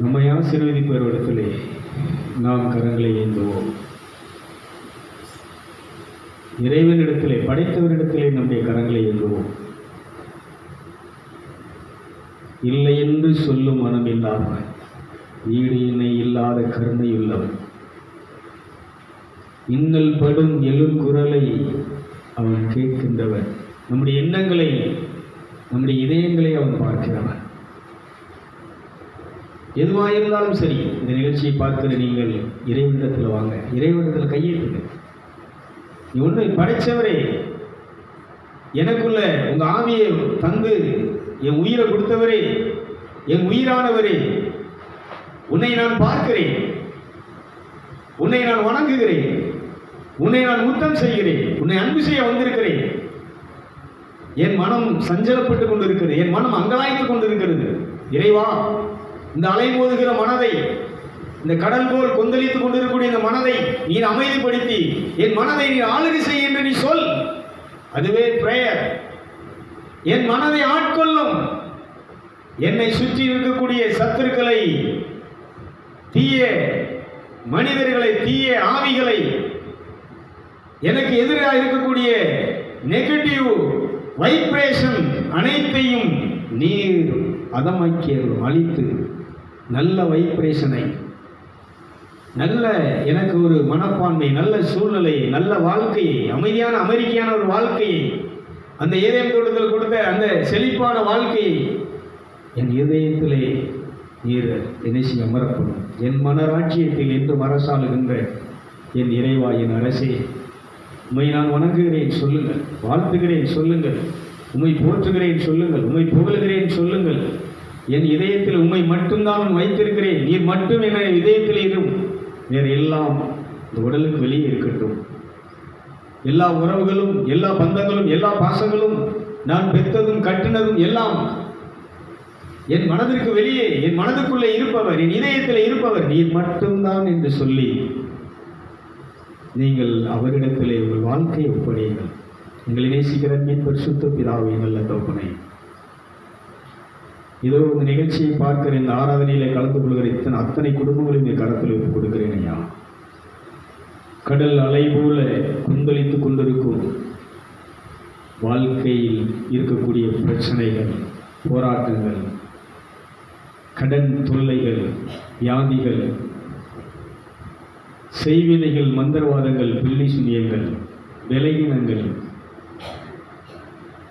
நம்மை ஆசீர்வதிப்பவர் இடத்திலே நாம் கரங்களை ஏந்துவோம். இறைவனிடத்திலே படைத்தவரிடத்திலே நம்முடைய கரங்களை ஏந்துவோம். இல்லை என்று சொல்லும் மனம் இல்லாமல் ஈடு இணை இல்லாத கருணையுள்ளவன் இன்னல் படும் எழுங்குரலை அவன் கேட்கின்றவன். நம்முடைய எண்ணங்களை நம்முடைய இதயங்களை அவன் பார்க்கிறவன் எதுவாக இருந்தாலும் சரி இந்த நிகழ்ச்சியை பார்க்கிற நீங்கள் இறைவனிடத்தில் வாங்க. இறைவனிடத்தில் கையேற்றுங்க. நீ ஒன்று படைத்தவரே எனக்குள்ள உங்கள் ஆவியை தந்து என் உயிரை கொடுத்தவரே என் உயிரானவரே உன்னை நான் பார்க்கிறேன். உன்னை நான் வணங்குகிறேன். உன்னை நான் முத்தம் செய்கிறேன். உன்னை அன்பு செய்ய வந்திருக்கிறேன். என் மனம் சஞ்சலப்பட்டு கொண்டிருக்கிறது. என் மனம் அங்கலாய்த்து கொண்டிருக்கிறது. இறைவா இந்த அலை மோதுகிற மனதை இந்த கடல் போல் கொந்தளித்துக் கொண்டிருக்கக்கூடிய இந்த மனதை நீ அமைதிப்படுத்தி என் மனதை நீ ஆளுகை செய் என்று நீ சொல். அதுவே பிரேயர் என் மனதை ஆட்கொள்ளும். என்னை சுற்றி இருக்கக்கூடிய சத்துருக்களை தீய மனிதர்களை தீய ஆவிகளை எனக்கு எதிராக இருக்கக்கூடிய நெகட்டிவ் வைப்ரேஷன் அனைத்தையும் நீர் அதமாக்கிய அழித்து நல்ல வைப்ரேஷனை நல்ல எனக்கு ஒரு மனப்பான்மை நல்ல சூழ்நிலை நல்ல வாழ்க்கையை அமைதியான அமெரிக்கையான ஒரு வாழ்க்கையை அந்த இதயம் தொடுதல் கொடுத்த அந்த செழிப்பான வாழ்க்கையை என் இதயத்திலே நீர் இணைசி அமரப்படும் என் மனராட்சியத்தில் என்று மரசாளுகின்ற என் இறைவா என் அரசே உம்மை நான் வணங்குகிறேன் சொல்லுங்கள் வாழ்த்துகிறேன் சொல்லுங்கள் உம்மை போற்றுகிறேன் சொல்லுங்கள் உம்மை புகழ்கிறேன் சொல்லுங்கள். என் இதயத்தில் உம்மை மட்டும்தான் நான் வைத்திருக்கிறேன். நீர் மட்டும் என இதயத்தில் இரும். வேறு எல்லாம் இந்த உடலுக்கு வெளியே இருக்கட்டும். எல்லா உறவுகளும் எல்லா பந்தங்களும் எல்லா பாசங்களும் நான் பெற்றதும் கட்டினதும் எல்லாம் என் மனதிற்கு வெளியே என் மனதுக்குள்ளே இருப்பவர் என் இதயத்தில் இருப்பவர் நீர் மட்டும்தான் என்று சொல்லி நீங்கள் அவரிடத்திலே உங்கள் வாழ்க்கையை ஒப்படையுங்கள். எங்களை நேசிக்கிற மீன் பரிசுத்த பிதாவை நல்ல தோப்பனை இதோ இந்த நிகழ்ச்சியை பார்க்கிற இந்த ஆராதனையிலே கலந்து கொள்கிற இத்தனை அத்தனை குடும்பங்களையும் இந்த கரத்தில் ஒப்புக் கொடுக்கிறேன் ஐயா. கடல் அலை போல கொந்தளித்துக் கொண்டிருக்கும் வாழ்க்கையில் இருக்கக்கூடிய பிரச்சனைகள் போராட்டங்கள் கடன் தொல்லைகள் வியாதிகள் செய்வினைகள் மந்திரவாதங்கள் பில்லி சுனியங்கள் விலையினங்கள்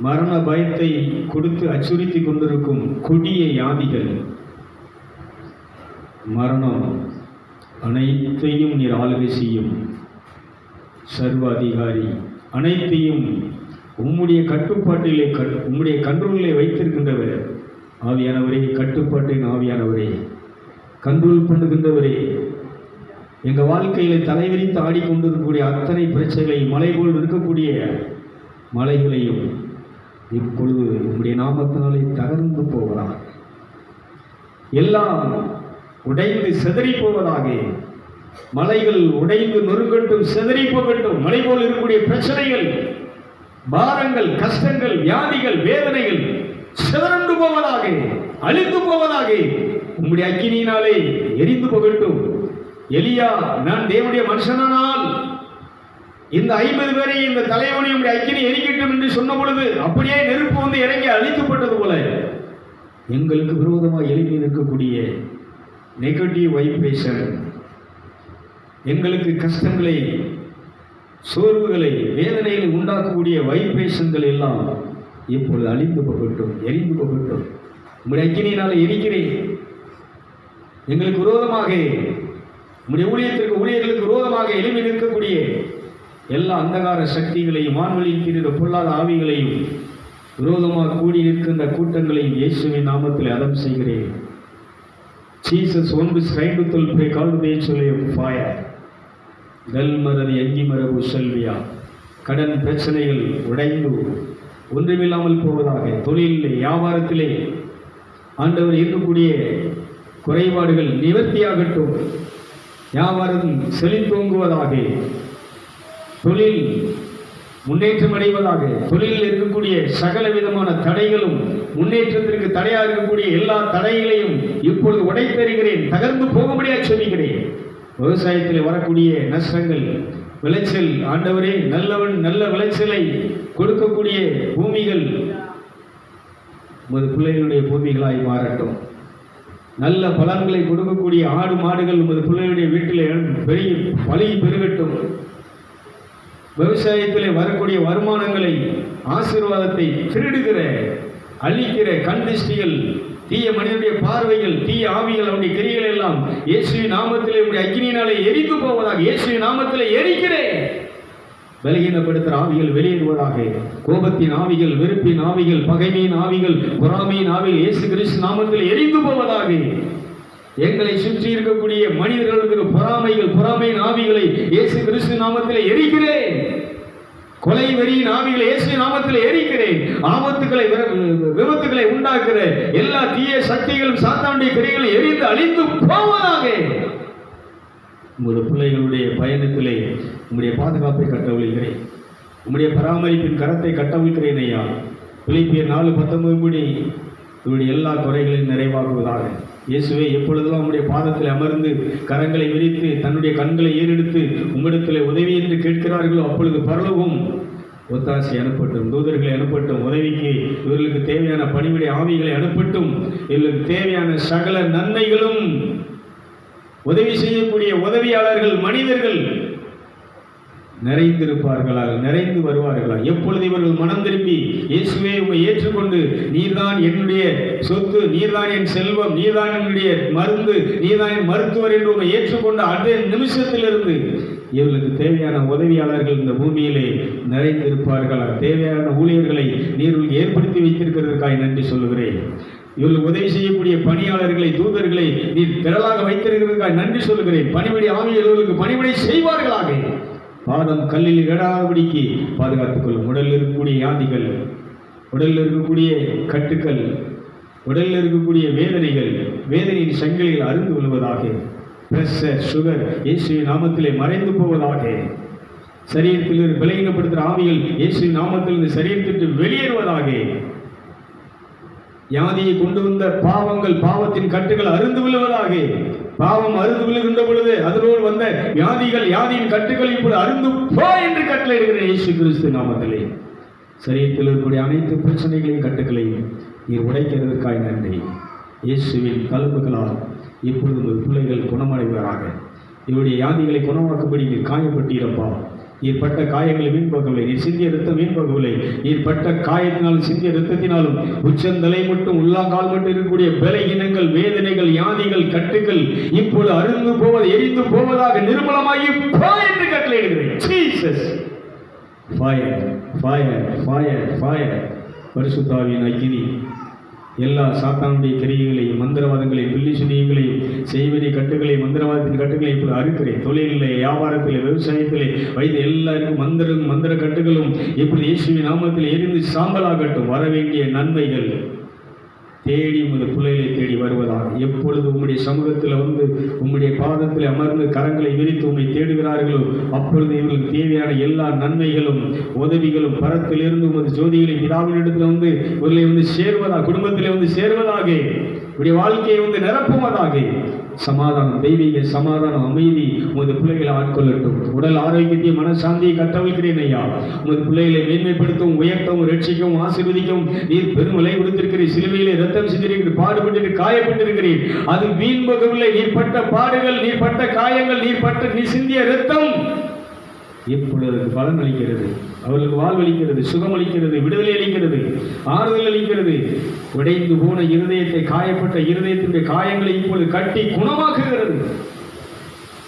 மரண பயத்தை கொடுத்து அச்சுறுத்தி கொண்டிருக்கும் கொடிய யாதிகள். மரணம் அனைத்தையும் நீர் ஆளுகை செய்யும். சர்வ அதிகாரி அனைத்தையும் உம்முடைய கட்டுப்பாட்டிலே கண் உம்முடைய கண்ட்ரோலிலே வைத்திருக்கின்றவர். ஆவியானவரே கட்டுப்பாட்டின் ஆவியானவரே. கண்ட்ரோல் பண்ணுகின்றவரே. எங்கள் வாழ்க்கையில் தலைவிரித்து ஆடிக்கொண்டிருக்கக்கூடிய அத்தனை பிரச்சனைகளையும் மலை போல் இருக்கக்கூடிய மலைகளையும் இப்பொழுது உம்முடைய நாமத்தினாலே தகர்ந்து போவதாக. எல்லாம் உடைந்து செதறி போவதாக. மலைகள் உடைந்து நொறுங்கட்டும் சிதறி போகட்டும். மலை போல் இருக்கக்கூடிய பிரச்சனைகள் பாரங்கள் கஷ்டங்கள் வியாதிகள் வேதனைகள் சிதறண்டு போவதாக அழிந்து போவதாக. உம்முடைய அக்கினியினாலே எரிந்து போகட்டும். எலியா நான் தேவனுடைய மனுஷனானால் இந்த ஐம்பது பேரை இந்த தலைவனை உடைய அக்கினி எரிக்கட்டும் என்று சொன்ன பொழுது அப்படியே நெருப்பு வந்து இறங்கி அழிக்கப்பட்டது போல. எங்களுக்கு விரோதமாக எழுப்பி நிற்கக்கூடிய நெகட்டிவ் வைப்ரேஷன் எங்களுக்கு கஷ்டங்களை சோர்வுகளை வேதனைகளை உண்டாக்கக்கூடிய வைப்ரேஷன்கள் எல்லாம் இப்பொழுது அழிந்து போகட்டும் எரிந்து போகட்டும். உங்களுடைய அக்கினியினால் எரிக்கிறேன். எங்களுக்கு விரோதமாக உங்களுடைய ஊழியத்திற்கு ஊழியர்களுக்கு விரோதமாக எழுப்பி நிற்கக்கூடிய எல்லா அந்தகார சக்திகளையும் வான்வழியில் திரிந்த பொல்லாத ஆவிகளையும் விரோதமாக கூடி நிற்கின்ற கூட்டங்களையும் இயேசுவின் நாமத்தில் அதம் செய்கிறேன். ஜீசஸ் ஒன்று ஸ்ரைண்டுத்தல் பே கால்வே சொல்லி ஃபயர் கல்மரது எங்கி மரபு செல்வியா? கடன் பிரச்சனைகள் உடைந்து ஒன்றுமில்லாமல் போவதாக தொழிலில் வியாபாரத்திலே ஆண்டவர் இருக்கக்கூடிய குறைபாடுகள் நிவர்த்தியாகட்டும். வியாபாரம் செழித்தோங்குவதாக தொழில் முன்னேற்றம் அடைவதாக தொழிலில் இருக்கக்கூடிய சகல விதமான தடைகளும் முன்னேற்றத்திற்கு தடையாக இருக்கக்கூடிய எல்லா தடைகளையும் இப்பொழுது உடைத்தருகிறேன் தகர்ந்து போகும்படியாக சொல்லுகிறேன். விவசாயத்தில் வரக்கூடிய நஷ்டங்கள் விளைச்சல் ஆண்டவரே நல்லவன் நல்ல விளைச்சலை கொடுக்கக்கூடிய பூமிகள் உமது பிள்ளைகளுடைய பூமிகளாய் மாறட்டும். நல்ல பலன்களை கொடுக்கக்கூடிய ஆடு மாடுகள் உமது பிள்ளைகளுடைய வீட்டில் பெரிய வழி பெருகட்டும். விவசாயத்திலே வரக்கூடிய வருமானங்களை ஆசீர்வாதத்தை திருடுகிற அழிக்கிற கண் திருஷ்டிகள் தீய மனிதனுடைய பார்வைகள் தீய ஆவிகள் அவனுடைய கிரிகள் எல்லாம் இயேசுவின் நாமத்திலே உடைய அக்னியினாலே எரிந்து போவதாக இயேசுவின் நாமத்திலே எரிக்கிறேன். பலகீனப்படுத்துகிற ஆவிகள் வெளியேறுவதாக கோபத்தின் ஆவிகள் வெறுப்பின் ஆவிகள் பகைமையின் ஆவிகள் பொறாமையின் ஆவிகள் இயேசு கிறிஸ்து நாமத்தில் எரிந்து போவதாக எங்களை சுற்றி இருக்கக்கூடிய மனிதர்களுக்கு பொறாமைகள் பொறாமையின் ஆவிகளை இயேசு கிறிஸ்து நாமத்தில் எரிக்கிறேன். கொலை வெறியின் ஆவிகளை இயேசு நாமத்தில் எரிக்கிறேன். ஆபத்துக்களை விபத்துக்களை உண்டாக்குற எல்லா தீய சக்திகளும் சாத்தாண்டிய கிரைகளை எரிந்து அழிந்து போவதாக. உங்களுடைய பிள்ளைகளுடைய பயணத்திலே உங்களுடைய பாதுகாப்பை கட்டவிழ்கிறேன். உங்களுடைய பராமரிப்பின் கரத்தை கட்டவிழ்கிறேன் ஐயா. பிலிப்பியர் நாலு பத்தொன்பது மணி இவருடைய எல்லா குறைகளையும் நிறைவாகுவதாக இயேசுவே எப்பொழுதெல்லாம் உம்முடைய பாதத்தில் அமர்ந்து கரங்களை விரித்து தன்னுடைய கண்களை ஏறெடுத்து உம்மிடத்தில் உதவி என்று கேட்கிறார்களோ அப்பொழுது பரலவும் ஒத்தாசி அனுப்பட்டும். தூதர்களை அனுப்பட்டும். உதவிக்கு இவர்களுக்கு தேவையான பணிவிடை ஆவிகளை அனுப்பட்டும். இவர்களுக்கு தேவையான சகல நன்மைகளும் உதவி செய்யக்கூடிய உதவியாளர்கள் மனிதர்கள் நிறைந்திருப்பார்களா நிறைந்து வருவார்களா எப்பொழுது இவர்கள் மனம் திரும்பி இயேசுவே உம்மை ஏற்றுக்கொண்டு நீர்தான் என்னுடைய சொத்து நீர்தான் என் செல்வம் நீர்தான் என்னுடைய மருந்து நீர்தான் என் மருத்துவர் என்று உம்மை ஏற்றுக்கொண்ட அதே நிமிஷத்திலிருந்து இவர்களுக்கு தேவையான உதவியாளர்கள் இந்த பூமியிலே நிறைந்திருப்பார்களா தேவையான ஊழியர்களை நீர்கள் ஏற்படுத்தி வைத்திருக்கிறதற்காக நன்றி சொல்லுகிறேன். இவர்கள் உதவி செய்யக்கூடிய பணியாளர்களை தூதர்களை நீர் திரளாக வைத்திருக்கிறதுக்காக நன்றி சொல்லுகிறேன். பணிபடி ஆவியர்களுக்கு பணிபடி செய்வார்களாக. பாதம் கல்லில் இடாதபடிக்கு பாதுகாத்துக் கொள்ளும் உடலில் இருக்கக்கூடிய யாதிகள் உடலில் இருக்கக்கூடிய கட்டுக்கள் உடலில் இருக்கக்கூடிய வேதனைகள் வேதனையின் சங்கிலிகள் அருந்து கொள்வதாக பிரஷர் சுகர் இயேசுவின் நாமத்திலே மறைந்து போவதாக சரீரத்தில் இருந்து விலகினப்படுத்துகிற ஆவிகள் இயேசுவின் நாமத்திலிருந்து சரீரத்திற்கு வெளியேறுவதாக யாதியை கொண்டு வந்த பாவங்கள் பாவத்தின் கட்டுகள் அருந்து விழுவதாக பாவம் அருந்து விழுகின்ற பொழுது அதனோடு வந்த வியாதிகள் யாதியின் கட்டுகள் இப்பொழுது அருந்து போ என்று கட்டளையிடுகிற இயேசு கிறிஸ்து நாமத்திலே. சரீரத்தில் இருக்கக்கூடிய அனைத்து பிரச்சனைகளையும் கட்டுகளையும் நீர் உடைக்கிறதுக்காய் நன்றி. இயேசுவின் கல்புகளால் இப்பொழுது உங்கள் பிள்ளைகள் குணமடைவராக. இவருடைய யாதிகளை குணமாக்கும்படி நீர் காயப்பட்டீரப்பா. ஏற்பட்ட காயங்களை மீன்பகவில்லை நீர் சிந்திய ரத்தம் மீன்பகவில்லை ஏற்பட்ட காயத்தினாலும் சிந்திய ரத்தத்தினாலும் உச்சந்தலை மட்டும் உள்ளாங்கால் மட்டும் இருக்கக்கூடிய பலகீனங்கள் வேதனைகள் யாதிகள் கட்டுகள் இப்பொழுது அருந்து போவது எரிந்து போவதாக நிர்மலமாகி போ என்று கட்டளையிடுகிறேன் Jesus fire fire fire fire பரிசுத்தாவின் அக்கினி. எல்லா சாத்தானுடைய கிரியைகளையும் மந்திரவாதங்களையும் பில்லி சுனியங்களையும் செய்வதி கட்டுகளை மந்திரவாதத்தின் கட்டுகளை இப்போது அறுக்கிறேன். தொழிலிலே வியாபாரத்திலே விவசாயத்திலே வைத்த எல்லாருக்கும் மந்திரம் மந்திர கட்டுகளும் இப்படி இயேசுவின் நாமத்தில் எரிந்து சாம்பலாகட்டும். வர வேண்டிய நன்மைகள். தேடி உமது பிள்ளைகளை தேடி வருவதாக. எப்பொழுது உம்முடைய சமூகத்தில் வந்து உம்முடைய பாதத்தில் அமர்ந்து கரங்களை விரித்து உம்மை தேடுகிறார்களோ அப்பொழுது இவர்களுக்கு தேவையான எல்லா நன்மைகளும் உதவிகளும் பரத்திலிருந்து உமது ஜோதிகளை பிதாவினிடத்தில் வந்து இவர்களை வந்து சேர்வதாக குடும்பத்திலே வந்து சேர்வதாக உடைய வாழ்க்கையை வந்து நிரப்புவதாக. சமாதானம் தெய்வீக சமாதானம் அமைதி உமது பிள்ளைகளை ஆட்கொள்ளட்டும். உடல் ஆரோக்கியத்தை மனசாந்தியை கட்டவிழ்கிறேன் ஐயா. உமது பிள்ளைகளை மேன்மைப்படுத்தவும் உயர்த்தவும் ரட்சிக்கவும் ஆசீர்வதிக்கவும் நீர் பெருமலை கொடுத்திருக்கிறீர். சிலுவையிலே ரத்தம் சிந்திருக்கிறீர் பாடுபட்டு காயப்பட்டிருக்கிறீர். அது வீண் நீர் பட்ட பாடுகள் நீர் பட்ட காயங்கள் நீர் பட்ட நீ சிந்திய ரத்தம் இப்பொழுது பலன் அளிக்கிறது. அவர்களுக்கு வாழ்வளிக்கிறது சுகமளிக்கிறது விடுதலை அளிக்கிறது ஆறுதல் அளிக்கிறது. உடைந்து போன இருதயத்தை காயப்பட்ட இருதயத்தினுடைய காயங்களை இப்பொழுது கட்டி குணமாக்குகிறது.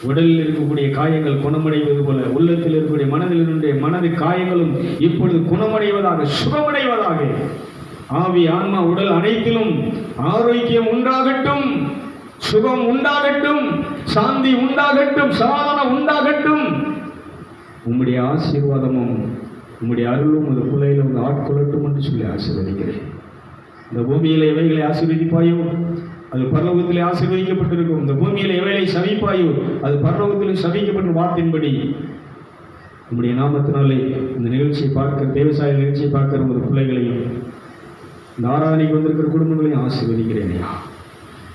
உடலில் இருக்கக்கூடிய காயங்கள் குணமடைவது போல உள்ளத்தில் இருக்கக்கூடிய மனதில் இருக்கக்கூடிய மனது காயங்களும் இப்பொழுது குணமடைவதாக சுகமடைவதாக. ஆவி ஆன்மா உடல் அனைத்திலும் ஆரோக்கியம் உண்டாகட்டும் சுகம் உண்டாகட்டும் சாந்தி உண்டாகட்டும் சமாதானம் உண்டாகட்டும். உம்முடைய ஆசீர்வாதமும் உம்முடைய அருளும் அந்த பிள்ளையில வந்து ஆட்கொள்ளட்டும் என்று சொல்லி ஆசீர்வதிக்கிறேன். இந்த பூமியில எவைகளை ஆசீர்வதிப்பாயோ? அது பரலோகத்திலே ஆசீர்வதிக்கப்பட்டிருக்கும். இந்த பூமியில எவைகளை சவிப்பாயோ? அது பரலோகத்திலே சவிக்கப்பட்ட வார்த்தையின்படி. உம்முடைய நாமத்தினாலே இந்த நிகழ்ச்சியை பார்க்க தேவசாய நிகழ்ச்சியை பார்க்கிற உங்கள் பிள்ளைகளையும் இந்த ஆராதனைக்கு வந்திருக்கிற குடும்பங்களையும் ஆசீர்வதிக்கிறேன் ஐயா.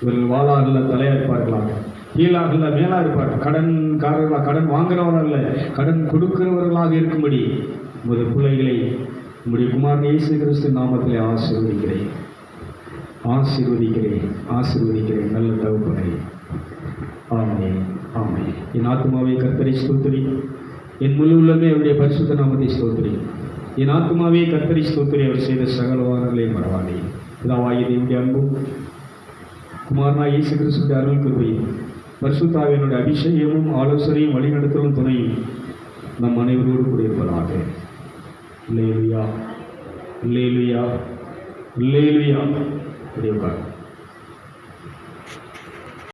இவர்கள் வாழாகல பார்க்கலாம் கீழாக கீழாகல மேலா இருப்பார் கடன்காரர்களாக கடன் வாங்குறவர்கள் அல்ல கடன் கொடுக்கிறவர்களாக இருக்கும்படி உமது பிள்ளைகளை உங்களுடைய குமார் இயேசு கிறிஸ்து நாமத்திலே ஆசீர்வதிக்கிறேன். ஆசீர்வதிக்கிறேன் ஆசீர்வதிக்கிறேன். நல்ல தகுப்பனை. ஆமே ஆமே என் ஆத்மாவை கர்த்தரை ஸ்தோத்திரி. என் முழு உள்ளமே அவருடைய பரிசுத்த நாமத்தை ஸ்தோத்திரி. என் ஆத்மாவே கர்த்தரை ஸ்தோத்திரி. அவர் செய்த சகலவானங்களை மறவாதே. பிதாவாகிய தேவனுடைய அன்பும் குமாரனா இயேசு கிறிஸ்துடைய அருள் கிருபையும் பரிசுத்தாவினுடைய அபிஷேகமும் ஆலோசனையும் வழிநடத்தலும் துணையும் நம் அனைவரோடு கூட இருப்பதாக. இல்லையா இல்லையா இல்லையா இப்படி உட்காரு